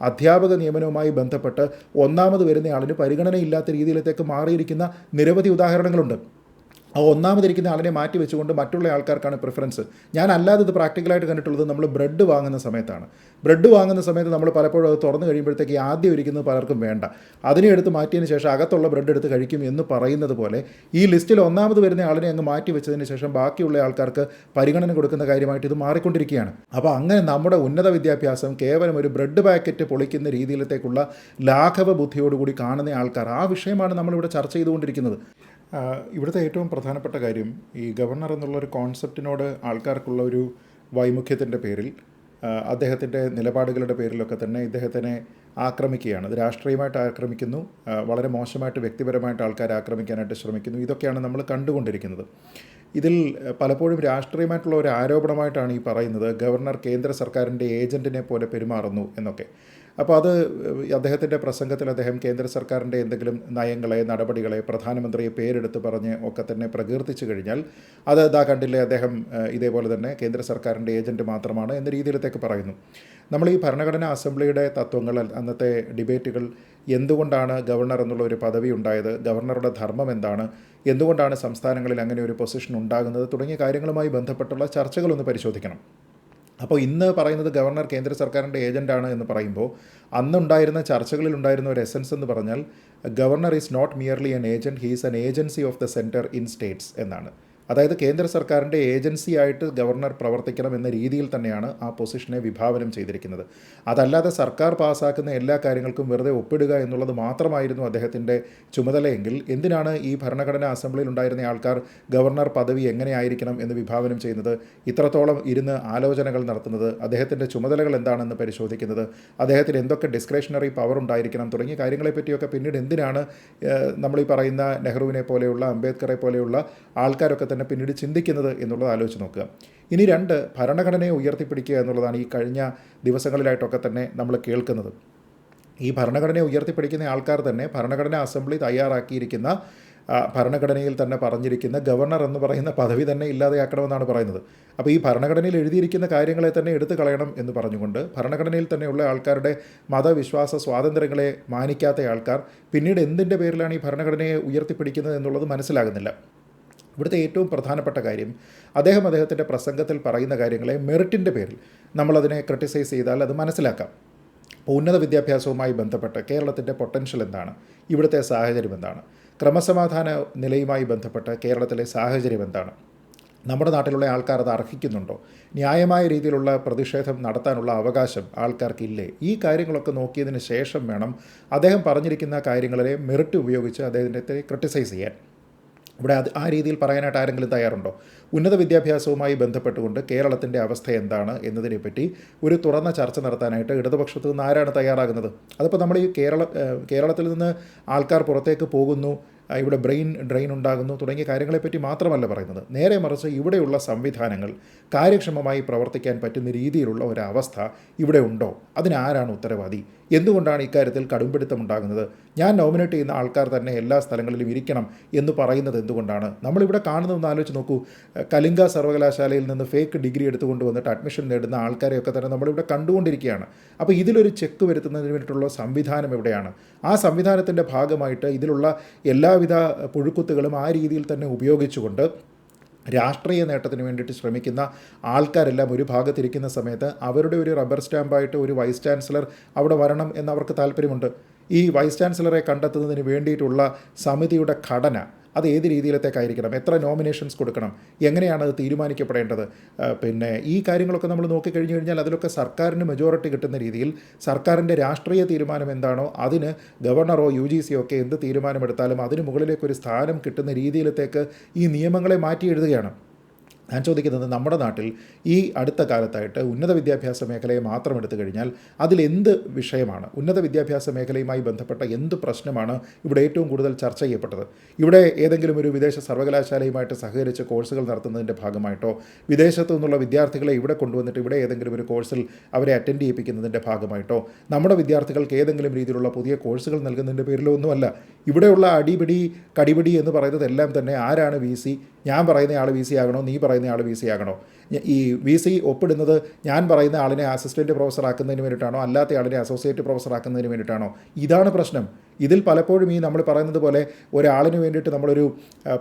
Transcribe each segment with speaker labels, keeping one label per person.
Speaker 1: അധ്യാപക നിയമനവുമായി ബന്ധപ്പെട്ട് ഒന്നാമത് വരുന്നയാളിന് പരിഗണനയില്ലാത്ത രീതിയിലത്തേക്ക് മാറിയിരിക്കുന്ന നിരവധി ഉദാഹരണങ്ങളുണ്ട്. ആ ഒന്നാമതിരിക്കുന്ന ആളിനെ മാറ്റി വെച്ചുകൊണ്ട് മറ്റുള്ള ആൾക്കാർക്കാണ് പ്രിഫറൻസ് ഞാൻ അല്ലാതെ ഇത് പ്രാക്ടിക്കലായിട്ട് കണ്ടിട്ടുള്ളത് നമ്മൾ ബ്രെഡ് വാങ്ങുന്ന സമയത്താണ്. ബ്രെഡ് വാങ്ങുന്ന സമയത്ത് നമ്മൾ പലപ്പോഴും അത് തുറന്നു കഴിയുമ്പോഴത്തേക്ക് ആദ്യം ഇരിക്കുന്നത് പലർക്കും വേണ്ട. അതിനെ എടുത്ത് മാറ്റിയതിന് ശേഷം അകത്തുള്ള ബ്രെഡ് എടുത്ത് കഴിക്കും എന്ന് പറയുന്നത് പോലെ ഈ ലിസ്റ്റിൽ ഒന്നാമത് വരുന്ന ആളിനെ അങ്ങ് മാറ്റി വെച്ചതിന് ശേഷം ബാക്കിയുള്ള ആൾക്കാർക്ക് പരിഗണന കൊടുക്കുന്ന കാര്യമായിട്ട് ഇത് മാറിക്കൊണ്ടിരിക്കുകയാണ്. അപ്പോൾ അങ്ങനെ നമ്മുടെ ഉന്നത വിദ്യാഭ്യാസം കേവലം ഒരു ബ്രെഡ് പാക്കറ്റ് പൊളിക്കുന്ന രീതിയിലത്തേക്കുള്ള ലാഘവ ബുദ്ധിയോടുകൂടി കാണുന്ന ആൾക്കാർ ആ വിഷയമാണ് നമ്മളിവിടെ ചർച്ച ചെയ്തുകൊണ്ടിരിക്കുന്നത്. ഇവിടുത്തെ ഏറ്റവും പ്രധാനപ്പെട്ട കാര്യം ഈ ഗവർണർ എന്നുള്ള ഒരു കോൺസെപ്റ്റിനോട് ആൾക്കാർക്കുള്ള ഒരു വൈമുഖ്യത്തിന്റെ പേരിൽ അദ്ദേഹത്തിന്റെ നിലപാടുകളുടെ പേരിലൊക്കെ തന്നെ ഇദ്ദേഹത്തിനെ ആക്രമിക്കുകയാണ്. അത് രാഷ്ട്രീയമായിട്ട് ആക്രമിക്കുന്നു വളരെ മോശമായിട്ട് വ്യക്തിപരമായിട്ട് ആൾക്കാരെ ആക്രമിക്കാനായിട്ട് ശ്രമിക്കുന്നു. ഇതൊക്കെയാണ് നമ്മൾ കണ്ടുകൊണ്ടിരിക്കുന്നത്. ഇതിൽ പലപ്പോഴും രാഷ്ട്രീയമായിട്ടുള്ള ഒരു ആരോപണമായിട്ടാണ് ഈ പറയുന്നത് ഗവർണർ കേന്ദ്ര സർക്കാരിന്റെ ഏജന്റിനെ പോലെ പെരുമാറുന്നു എന്നൊക്കെ. അപ്പോൾ അത് അദ്ദേഹത്തിന്റെ പ്രസംഗത്തിൽ അദ്ദേഹം കേന്ദ്ര സർക്കാരിന്റെ എന്തെങ്കിലും നയങ്ങളെ നടപടികളെ പ്രധാനമന്ത്രിയെ പേരെടുത്ത് പറഞ്ഞ് ഒക്കെ തന്നെ പ്രകീർത്തിച്ചു കഴിഞ്ഞാൽ അത് ഇതാ കണ്ടില്ലേ അദ്ദേഹം ഇതേപോലെ തന്നെ കേന്ദ്ര സർക്കാരിന്റെ ഏജന്റ് മാത്രമാണ് എന്ന രീതിയിലത്തേക്ക് പറയുന്നു. നമ്മൾ ഈ ഭരണഘടനാ അസംബ്ലിയുടെ തത്വങ്ങൾ അന്നത്തെ ഡിബേറ്റുകൾ എന്തുകൊണ്ടാണ് ഗവർണർ എന്നുള്ള ഒരു പദവി ഉണ്ടായത് ഗവർണറുടെ ധർമ്മം എന്താണ് എന്തുകൊണ്ടാണ് സംസ്ഥാനങ്ങളിൽ അങ്ങനെ ഒരു പൊസിഷൻ ഉണ്ടാകുന്നത് തുടങ്ങിയ കാര്യങ്ങളുമായി ബന്ധപ്പെട്ടുള്ള ചർച്ചകളൊന്ന് പരിശോധിക്കണം. അപ്പോൾ ഇന്ന് പറയുന്നത് ഗവർണർ കേന്ദ്ര സർക്കാരിന്റെ ഏജന്റാണ് എന്ന് പറയുമ്പോൾ അന്നുണ്ടായിരുന്ന ചർച്ചകളിൽ ഉണ്ടായിരുന്ന ഒരു എസൻസ് എന്ന് പറഞ്ഞാൽ governor is not merely an agent he's an agency of the centre in states എന്നാണ്. അതായത് കേന്ദ്ര സർക്കാരിന്റെ ഏജൻസിയായിട്ട് ഗവർണർ പ്രവർത്തിക്കണം എന്ന രീതിയിൽ തന്നെയാണ് ആ പൊസിഷനെ വിഭാവനം ചെയ്തിരിക്കുന്നത്. അതല്ലാതെ സർക്കാർ പാസ്സാക്കുന്ന എല്ലാ കാര്യങ്ങൾക്കും വെറുതെ ഒപ്പിടുക എന്നുള്ളത് മാത്രമായിരുന്നു അദ്ദേഹത്തിന്റെ ചുമതലയെങ്കിൽ എന്തിനാണ് ഈ ഭരണഘടനാ അസംബ്ലിയിൽ ഉണ്ടായിരുന്ന ആൾക്കാർ ഗവർണർ പദവി എങ്ങനെയായിരിക്കണം എന്ന് വിഭാവനം ചെയ്യുന്നത്? ഇത്രത്തോളം ഇരുന്ന് ആലോചനകൾ നടത്തുന്നത്. അദ്ദേഹത്തിന്റെ ചുമതലകൾ എന്താണെന്ന് പരിശോധിക്കുന്നത്? അദ്ദേഹത്തിന് എന്തൊക്കെ ഡിസ്ക്രിഷണറി പവർ ഉണ്ടായിരിക്കണം? തുടങ്ങിയ കാര്യങ്ങളെപ്പറ്റിയൊക്കെ പിന്നീട് എന്തിനാണ് നമ്മൾ ഈ പറയുന്ന നെഹ്റുവിനെ പോലെയുള്ള അംബേദ്കറെ പോലെയുള്ള ആൾക്കാരൊക്കെ തന്നെ പിന്നീട് ചിന്തിക്കുന്നത് എന്നുള്ളത് ആലോചിച്ച് നോക്കുക. ഇനി രണ്ട് ഭരണഘടനയെ ഉയർത്തിപ്പിടിക്കുക എന്നുള്ളതാണ് ഈ കഴിഞ്ഞ ദിവസങ്ങളിലായിട്ടൊക്കെ തന്നെ നമ്മൾ കേൾക്കുന്നത്. ഈ ഭരണഘടനയെ ഉയർത്തിപ്പിടിക്കുന്ന ആൾക്കാർ തന്നെ ഭരണഘടനാ അസംബ്ലി തയ്യാറാക്കിയിരിക്കുന്ന ഭരണഘടനയിൽ തന്നെ പറഞ്ഞിരിക്കുന്ന ഗവർണർ എന്ന് പറയുന്ന പദവി തന്നെ ഇല്ലാതെയാക്കണമെന്നാണ് പറയുന്നത്. അപ്പോൾ ഈ ഭരണഘടനയിൽ എഴുതിയിരിക്കുന്ന കാര്യങ്ങളെ തന്നെ എടുത്തു കളയണം എന്ന് പറഞ്ഞുകൊണ്ട് ഭരണഘടനയിൽ തന്നെയുള്ള ആൾക്കാരുടെ മതവിശ്വാസ സ്വാതന്ത്ര്യങ്ങളെ മാനിക്കാത്ത ആൾക്കാർ പിന്നീട് എന്തിന്റെ പേരിലാണ് ഈ ഭരണഘടനയെ ഉയർത്തിപ്പിടിക്കുന്നത് എന്നുള്ളത് മനസ്സിലാകുന്നില്ല. ഇവിടുത്തെ ഏറ്റവും പ്രധാനപ്പെട്ട കാര്യം അദ്ദേഹം അദ്ദേഹത്തിന്റെ പ്രസംഗത്തിൽ പറയുന്ന കാര്യങ്ങളെ മെറിറ്റിന്റെ പേരിൽ നമ്മളതിനെ ക്രിട്ടിസൈസ് ചെയ്താൽ അത് മനസ്സിലാക്കാം. അപ്പോൾ ഉന്നത വിദ്യാഭ്യാസവുമായി ബന്ധപ്പെട്ട് കേരളത്തിന്റെ പൊട്ടൻഷ്യൽ എന്താണ്? ഇവിടുത്തെ സാഹചര്യം എന്താണ്? ക്രമസമാധാന നിലയുമായി ബന്ധപ്പെട്ട് കേരളത്തിലെ സാഹചര്യം എന്താണ്? നമ്മുടെ നാട്ടിലുള്ള ആൾക്കാർ അത് അർഹിക്കുന്നുണ്ടോ? ന്യായമായ രീതിയിലുള്ള പ്രതിഷേധം നടത്താനുള്ള അവകാശം ആൾക്കാർക്കില്ലേ? ഈ കാര്യങ്ങളൊക്കെ നോക്കിയതിന് ശേഷം വേണം അദ്ദേഹം പറഞ്ഞിരിക്കുന്ന കാര്യങ്ങളിലെ മെറിറ്റ് ഉപയോഗിച്ച് അദ്ദേഹത്തിന്റെ ക്രിട്ടിസൈസ് ചെയ്യാൻ. ഇവിടെ അത് ആ രീതിയിൽ പറയാനായിട്ട് ആരെങ്കിലും തയ്യാറുണ്ടോ? ഉന്നത വിദ്യാഭ്യാസവുമായി ബന്ധപ്പെട്ടുകൊണ്ട് കേരളത്തിന്റെ അവസ്ഥ എന്താണ് എന്നതിനെപ്പറ്റി ഒരു തുറന്ന ചർച്ച നടത്താനായിട്ട് ഇടതുപക്ഷത്തു നിന്ന് ആരാണ് തയ്യാറാകുന്നത്? അതിപ്പോൾ നമ്മൾ ഈ കേരള കേരളത്തിൽ നിന്ന് ആൾക്കാർ പുറത്തേക്ക് പോകുന്നു ഇവിടെ ബ്രെയിൻ ഡ്രെയിൻ ഉണ്ടാകുന്നു തുടങ്ങിയ കാര്യങ്ങളെപ്പറ്റി മാത്രമല്ല പറയുന്നത്. നേരെ മറിച്ച് ഇവിടെയുള്ള സംവിധാനങ്ങൾ കാര്യക്ഷമമായി പ്രവർത്തിക്കാൻ പറ്റുന്ന രീതിയിലുള്ള ഒരവസ്ഥ ഇവിടെ ഉണ്ടോ? അതിനാരാണ് ഉത്തരവാദി? എന്തുകൊണ്ടാണ് ഇക്കാര്യത്തിൽ കടുംപിടുത്തം ഉണ്ടാകുന്നത്? ഞാൻ നോമിനേറ്റ് ചെയ്യുന്ന ആൾക്കാർ തന്നെ എല്ലാ സ്ഥലങ്ങളിലും ഇരിക്കണം എന്ന് പറയുന്നത് എന്തുകൊണ്ടാണ്? നമ്മളിവിടെ കാണുന്നതെന്ന് ആലോചിച്ച് നോക്കൂ. കലിംഗ സർവകലാശാലയിൽ നിന്ന് ഫേക്ക് ഡിഗ്രി എടുത്തുകൊണ്ട് വന്നിട്ട് അഡ്മിഷൻ നേടുന്ന ആൾക്കാരെയൊക്കെ തന്നെ നമ്മളിവിടെ കണ്ടുകൊണ്ടിരിക്കുകയാണ്. അപ്പോൾ ഇതിലൊരു ചെക്ക് വരുത്തുന്നതിന് വേണ്ടിയിട്ടുള്ള സംവിധാനം എവിടെയാണ്? ആ സംവിധാനത്തിന്റെ ഭാഗമായിട്ട് ഇതിലുള്ള എല്ലാവിധ പുഴുക്കുത്തുകളും ആ രീതിയിൽ തന്നെ ഉപയോഗിച്ചുകൊണ്ട് രാഷ്ട്രീയ നേട്ടത്തിന് വേണ്ടിയിട്ട് ശ്രമിക്കുന്ന ആൾക്കാരെല്ലാം ഒരു ഭാഗത്തിരിക്കുന്ന സമയത്ത് അവരുടെ ഒരു റബ്ബർ സ്റ്റാമ്പായിട്ട് ഒരു വൈസ് ചാൻസലർ അവിടെ വരണം എന്നവർക്ക് താല്പര്യമുണ്ട്. ഈ വൈസ് ചാൻസലറെ കണ്ടെത്തുന്നതിന് വേണ്ടിയിട്ടുള്ള സമിതിയുടെ ഘടന അത് ഏത് രീതിയിലത്തേക്കായിരിക്കണം? എത്ര നോമിനേഷൻസ് കൊടുക്കണം? എങ്ങനെയാണ് അത് തീരുമാനിക്കപ്പെടേണ്ടത്? പിന്നെ ഈ കാര്യങ്ങളൊക്കെ നമ്മൾ നോക്കിക്കഴിഞ്ഞു കഴിഞ്ഞാൽ അതിലൊക്കെ സർക്കാരിന് മെജോറിറ്റി കിട്ടുന്ന രീതിയിൽ സർക്കാരിന്റെ രാഷ്ട്രീയ തീരുമാനം എന്താണോ അതിന് ഗവർണറോ യു ജി സിയോ ഒക്കെ എന്ത് തീരുമാനമെടുത്താലും അതിന് മുകളിലേക്ക് ഒരു സ്ഥാനം കിട്ടുന്ന രീതിയിലത്തേക്ക് ഈ നിയമങ്ങളെ മാറ്റി എഴുതുകയാണ്. ഞാൻ ചോദിക്കുന്നത് നമ്മുടെ നാട്ടിൽ ഈ അടുത്ത കാലത്തായിട്ട് ഉന്നത വിദ്യാഭ്യാസ മേഖലയെ മാത്രം എടുത്തു കഴിഞ്ഞാൽ അതിലെന്ത് വിഷയമാണ്? ഉന്നത വിദ്യാഭ്യാസ മേഖലയുമായി ബന്ധപ്പെട്ട എന്ത് പ്രശ്നമാണ് ഇവിടെ ഏറ്റവും കൂടുതൽ ചർച്ച ചെയ്യപ്പെട്ടത്? ഇവിടെ ഏതെങ്കിലും ഒരു വിദേശ സർവകലാശാലയുമായിട്ട് സഹകരിച്ച് കോഴ്സുകൾ നടത്തുന്നതിന്റെ ഭാഗമായിട്ടോ വിദേശത്തു നിന്നുള്ള വിദ്യാർത്ഥികളെ ഇവിടെ കൊണ്ടുവന്നിട്ട് ഇവിടെ ഏതെങ്കിലും ഒരു കോഴ്സിൽ അവരെ അറ്റൻഡ് ചെയ്യിപ്പിക്കുന്നതിന്റെ ഭാഗമായിട്ടോ നമ്മുടെ വിദ്യാർത്ഥികൾക്ക് ഏതെങ്കിലും രീതിയിലുള്ള പുതിയ കോഴ്സുകൾ നൽകുന്നതിന്റെ പേരിലോ ഒന്നുമല്ല. ഇവിടെയുള്ള അടിപിടി കടിപിടി എന്ന് പറയുന്നതെല്ലാം തന്നെ ആരാണ് വി സി ഞാൻ പറയുന്ന ആൾ വി സി ആകണോ? നീ പറയുന്ന ആൾ വി സി ആകണോ? ഈ വി സി ഒപ്പിടുന്നത് ഞാൻ പറയുന്ന ആളിനെ അസിസ്റ്റന്റ് പ്രൊഫസർ ആക്കുന്നതിന് വേണ്ടിയിട്ടാണോ അല്ലാത്ത ആളിനെ അസോസിയേറ്റ് പ്രൊഫസർ ആക്കുന്നതിന് വേണ്ടിയിട്ടാണോ? ഇതാണ് പ്രശ്നം. ഇതിൽ പലപ്പോഴും ഈ നമ്മൾ പറയുന്നത് പോലെ ഒരാളിന് വേണ്ടിയിട്ട് നമ്മളൊരു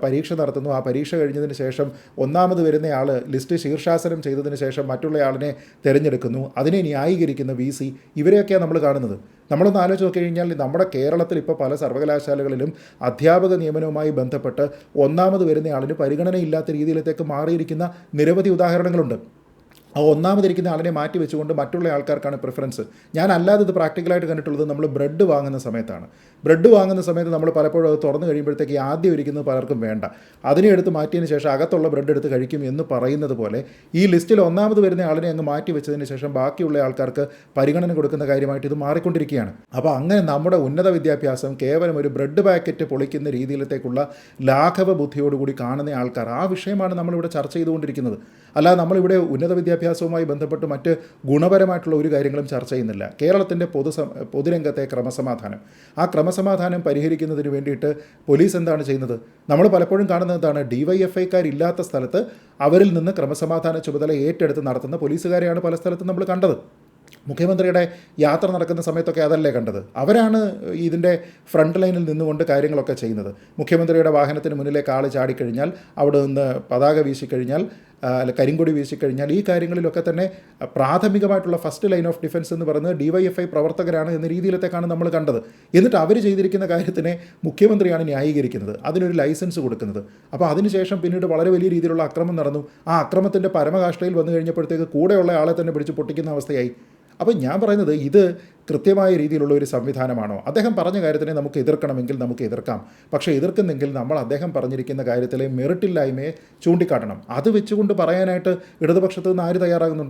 Speaker 1: പരീക്ഷ നടത്തുന്നു. ആ പരീക്ഷ കഴിഞ്ഞതിന് ശേഷം ഒന്നാമത് വരുന്ന ആൾ ലിസ്റ്റ് ശീർഷാസനം ചെയ്തതിന് ശേഷം മറ്റുള്ള ആളിനെ തിരഞ്ഞെടുക്കുന്നു. അതിനെ ന്യായീകരിക്കുന്ന വി സി ഇവരെയൊക്കെയാണ് നമ്മൾ കാണുന്നത്. നമ്മളൊന്ന് ആലോചിച്ച് നോക്കി കഴിഞ്ഞാൽ നമ്മുടെ കേരളത്തിൽ ഇപ്പോൾ പല സർവകലാശാലകളിലും അധ്യാപക നിയമനവുമായി ബന്ധപ്പെട്ട് ഒന്നാമത് വരുന്ന ആളിന് പരിഗണനയില്ലാത്ത രീതിയിലത്തേക്ക് മാറിയിരിക്കുന്ന നിരവധി ഉദാഹരണങ്ങളുണ്ട്. ആ ഒന്നാമതിരിക്കുന്ന ആളിനെ മാറ്റി വെച്ചുകൊണ്ട് മറ്റുള്ള ആൾക്കാർക്കാണ് പ്രിഫറൻസ് ഞാൻ അല്ലാതെ ഇത് പ്രാക്ടിക്കലായിട്ട് കണ്ടിട്ടുള്ളത് നമ്മൾ ബ്രെഡ് വാങ്ങുന്ന സമയത്താണ്. ബ്രെഡ് വാങ്ങുന്ന സമയത്ത് നമ്മൾ പലപ്പോഴും അത് തുറന്നു കഴിയുമ്പോഴത്തേക്ക് ആദ്യം ഇരിക്കുന്നത് പലർക്കും വേണ്ട. അതിനെ എടുത്ത് മാറ്റിയതിന് ശേഷം അകത്തുള്ള ബ്രെഡ് എടുത്ത് കഴിക്കും എന്ന് പറയുന്നത് പോലെ ഈ ലിസ്റ്റിൽ ഒന്നാമത് വരുന്ന ആളിനെ അങ്ങ് മാറ്റി വെച്ചതിന് ശേഷം ബാക്കിയുള്ള ആൾക്കാർക്ക് പരിഗണന കൊടുക്കുന്ന കാര്യമായിട്ട് ഇത് മാറിക്കൊണ്ടിരിക്കുകയാണ്. അപ്പോൾ അങ്ങനെ നമ്മുടെ ഉന്നത വിദ്യാഭ്യാസം കേവലം ഒരു ബ്രെഡ് പാക്കറ്റ് പൊളിക്കുന്ന രീതിയിലത്തേക്കുള്ള ലാഘവ ബുദ്ധിയോടുകൂടി കാണുന്ന ആൾക്കാർ ആ വിഷയമാണ് നമ്മളിവിടെ ചർച്ച ചെയ്തുകൊണ്ടിരിക്കുന്നത്. അല്ലാതെ നമ്മളിവിടെ ഉന്നത വിദ്യാഭ്യാസവുമായി ബന്ധപ്പെട്ട് മറ്റ് ഗുണപരമായിട്ടുള്ള ഒരു കാര്യങ്ങളും ചർച്ച ചെയ്യുന്നില്ല. കേരളത്തിന്റെ പൊതു പൊതുരംഗത്തെ ക്രമസമാധാനം. ആ ക്രമസമാധാനം പരിഹരിക്കുന്നതിന് വേണ്ടിയിട്ട് പോലീസ് എന്താണ് ചെയ്യുന്നത്? നമ്മൾ പലപ്പോഴും കാണുന്നത് എന്താണ്? ഡിവൈഎഫ്ഐക്കാരില്ലാത്ത സ്ഥലത്ത് അവരിൽ നിന്ന് ക്രമസമാധാന ചുമതല ഏറ്റെടുത്ത് നടത്തുന്ന പോലീസുകാരെയാണ് പല സ്ഥലത്തും നമ്മൾ കണ്ടത്. മുഖ്യമന്ത്രിയുടെ യാത്ര നടക്കുന്ന സമയത്തൊക്കെ അതല്ലേ കണ്ടത്? അവരാണ് ഇതിന്റെ ഫ്രണ്ട് ലൈനിൽ നിന്നുകൊണ്ട് കാര്യങ്ങളൊക്കെ ചെയ്യുന്നത്. മുഖ്യമന്ത്രിയുടെ വാഹനത്തിന് മുന്നിലേക്ക് ആൾ ചാടിക്കഴിഞ്ഞാൽ അവിടെ നിന്ന് പതാക വീശിക്കഴിഞ്ഞാൽ അല്ല കരിങ്കൊടി വീശിക്കഴിഞ്ഞാൽ ഈ കാര്യങ്ങളിലൊക്കെ തന്നെ പ്രാഥമികമായിട്ടുള്ള ഫസ്റ്റ് ലൈൻ ഓഫ് ഡിഫൻസ് എന്ന് പറയുന്നത് ഡിവൈഎഫ്ഐ പ്രവർത്തകരാണ് എന്ന രീതിയിലത്തേക്കാണ് നമ്മൾ കണ്ടത്. എന്നിട്ട് അവർ ചെയ്തിരിക്കുന്ന കാര്യത്തിനെ മുഖ്യമന്ത്രിയാണ് ന്യായീകരിക്കുന്നത്. അതിനൊരു ലൈസൻസ് കൊടുക്കുന്നത്. അപ്പോൾ അതിനുശേഷം പിന്നീട് വളരെ വലിയ രീതിയിലുള്ള അക്രമം നടന്നു. ആ അക്രമത്തിന്റെ പരമകാഷ്ഠയിൽ വന്നു കഴിഞ്ഞപ്പോഴത്തേക്ക് കൂടെയുള്ള ആളെ തന്നെ പിടിച്ച് പൊട്ടിക്കുന്ന അവസ്ഥയായി. അപ്പോൾ ഞാൻ പറയുന്നത് ഇത് കൃത്യമായ രീതിയിലുള്ള ഒരു സംവിധാനമാണോ? അദ്ദേഹം പറഞ്ഞ കാര്യത്തിനെ നമുക്ക് എതിർക്കണമെങ്കിൽ നമുക്ക് എതിർക്കാം. പക്ഷേ എതിർക്കുന്നെങ്കിൽ നമ്മൾ അദ്ദേഹം പറഞ്ഞിരിക്കുന്ന കാര്യത്തിലെ മെറിറ്റില്ലായ്മയെ ചൂണ്ടിക്കാട്ടണം. അത് വെച്ചുകൊണ്ട് പറയാനായിട്ട് ഇടതുപക്ഷത്ത് നിന്ന് ആര് തയ്യാറാകുന്നുണ്ട്?